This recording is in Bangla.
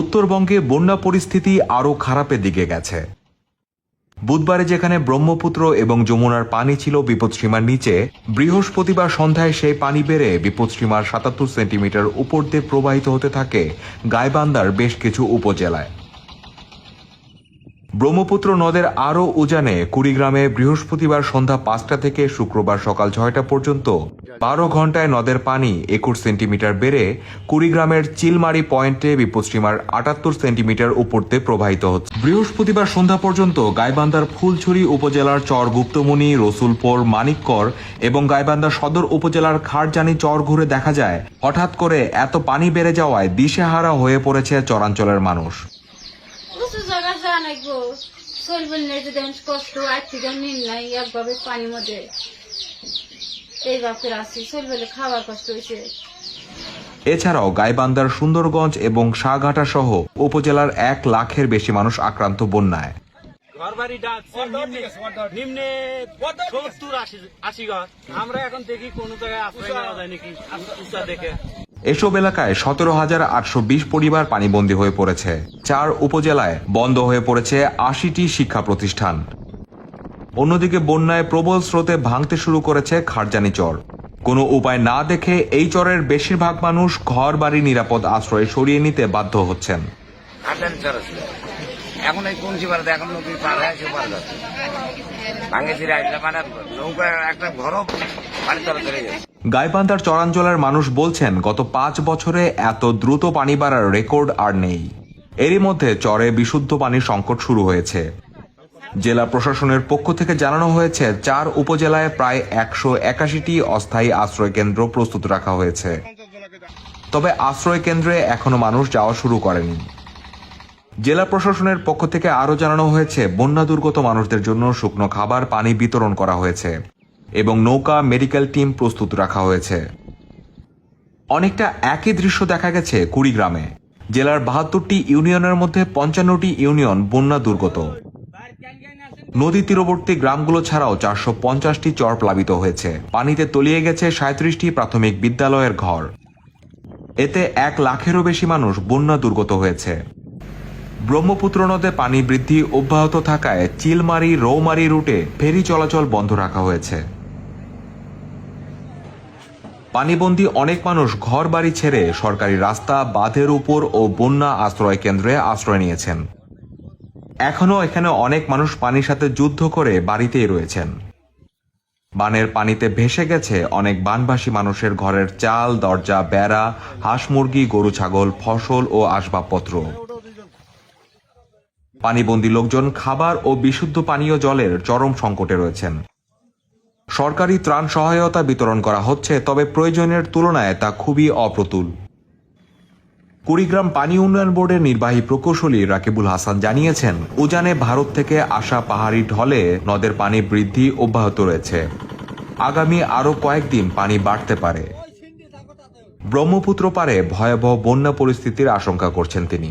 উত্তরবঙ্গে বন্যা পরিস্থিতি আরও খারাপের দিকে গেছে। বুধবারে যেখানে ব্রহ্মপুত্র এবং যমুনার পানি ছিল বিপদসীমার নিচে, বৃহস্পতিবার সন্ধ্যায় সেই পানি বেড়ে বিপদসীমার সাতাত্তর সেন্টিমিটার উপর দিয়ে প্রবাহিত হতে থাকে গাইবান্দার বেশ কিছু উপজেলায়। ব্রহ্মপুত্র নদের আরও উজানে কুড়িগ্রামে বৃহস্পতিবার সন্ধ্যা পাঁচটা থেকে শুক্রবার সকাল ছয়টা পর্যন্ত বারো ঘন্টায় নদের পানি একুশ সেন্টিমিটার বেড়ে কুড়িগ্রামের চিলমারি পয়েন্টে বিপদসীমার আটাত্তর সেন্টিমিটার উপরতে প্রবাহিত হচ্ছে। বৃহস্পতিবার সন্ধ্যা পর্যন্ত গাইবান্ধার ফুলছড়ি উপজেলার চর গুপ্তমণি রসুলপুর, মানিককর এবং গাইবান্ধা সদর উপজেলার খারজানি চর ঘুরে দেখা যায়, হঠাৎ করে এত পানি বেড়ে যাওয়ায় দিশেহারা হয়ে পড়েছে চরাঞ্চলের মানুষ। চলবেন না যদি আমি কষ্ট নিন নাই একভাবে পানির মধ্যে। এই বাপের আছি চলবেলে খাবার কষ্ট হয়েছে এছাড়াও গাইবান্ধার সুন্দরগঞ্জ এবং শাহঘাটা সহ উপজেলার এক লাখের বেশি মানুষ আক্রান্ত বন্যায়। নিম্নে সত্তর আশি ঘর। আমরা এখন দেখি কোন জায়গায় আশ্রয় নেওয়া যায় নাকি দেখে। এসব এলাকায় সতেরো হাজার আটশো বিশ পরিবার পানিবন্দী হয়ে পড়েছে। চার উপজেলায় বন্ধ হয়ে পড়েছে আশিটি শিক্ষা প্রতিষ্ঠান। অন্যদিকে বন্যায় প্রবল স্রোতে ভাঙতে শুরু করেছে খারজানি চর। কোনো উপায় না দেখে এই চরের বেশিরভাগ মানুষ ঘর বাড়ি নিরাপদ আশ্রয়ে সরিয়ে নিতে বাধ্য হচ্ছেন। মানে নৌকা একটা ঘরও গাইবান্ধার চরাঞ্চলের মানুষ বলছেন, গত পাঁচ বছরে এত দ্রুত পানি বাড়ার রেকর্ড আর নেই। এরই মধ্যে চরে বিশুদ্ধ পানির সংকট শুরু হয়েছে। জেলা প্রশাসনের পক্ষ থেকে জানানো হয়েছে, চার উপজেলায় প্রায় একশো একাশিটি অস্থায়ী আশ্রয় কেন্দ্র প্রস্তুত রাখা হয়েছে। তবে আশ্রয় কেন্দ্রে এখনও মানুষ যাওয়া শুরু করেনি। জেলা প্রশাসনের পক্ষ থেকে আরও জানানো হয়েছে, বন্যা দুর্গত মানুষদের জন্য শুকনো খাবার, পানি বিতরণ করা হয়েছে। এবং নৌকা মেডিকেল টিম প্রস্তুত রাখা হয়েছে। অনেকটা একই দৃশ্য দেখা গেছে কুড়িগ্রামে, জেলার বাহাত্তরটি ইউনিয়নের মধ্যে পঞ্চান্নটি ইউনিয়ন বন্যা দুর্গত। নদী তীরবর্তী গ্রামগুলো ছাড়াও চারশো পঞ্চাশটি চর প্লাবিত হয়েছে। পানিতে তলিয়ে গেছে সাঁত্রিশটি প্রাথমিক বিদ্যালয়ের ঘর। এতে এক লাখেরও বেশি মানুষ বন্যা দুর্গত হয়েছে। ব্রহ্মপুত্র নদে পানি বৃদ্ধি অব্যাহত থাকায় চিলমারি রৌমারি রুটে ফেরি চলাচল বন্ধ রাখা হয়েছে। পানিবন্দী অনেক মানুষ ঘর বাড়ি ছেড়ে সরকারি রাস্তা, বাঁধের উপর ও বন্যা আশ্রয় কেন্দ্রে আশ্রয় নিয়েছেন। এখনও এখানে অনেক মানুষ পানির সাথে যুদ্ধ করে বাড়িতেই রয়েছেন। বানের পানিতে ভেসে গেছে অনেক বানভাসী মানুষের ঘরের চাল, দরজা, বেড়া, হাঁস মুরগি, গরু, ছাগল, ফসল ও আসবাবপত্র। পানিবন্দী লোকজন খাবার ও বিশুদ্ধ পানীয় জলের চরম সংকটে রয়েছেন। সরকারি ত্রাণ সহায়তা বিতরণ করা হচ্ছে, তবে প্রয়োজনের তুলনায় তা খুবই অপ্রতুল। কুড়িগ্রাম পানি উন্নয়ন বোর্ডের নির্বাহী প্রকৌশলী রাকিবুল হাসান জানিয়েছেন, উজানে ভারত থেকে আসা পাহাড়ি ঢলে নদের পানি বৃদ্ধি অব্যাহত রয়েছে। আগামী আরও কয়েকদিন পানি বাড়তে পারে। ব্রহ্মপুত্র পারে ভয়াবহ বন্যা পরিস্থিতির আশঙ্কা করছেন তিনি।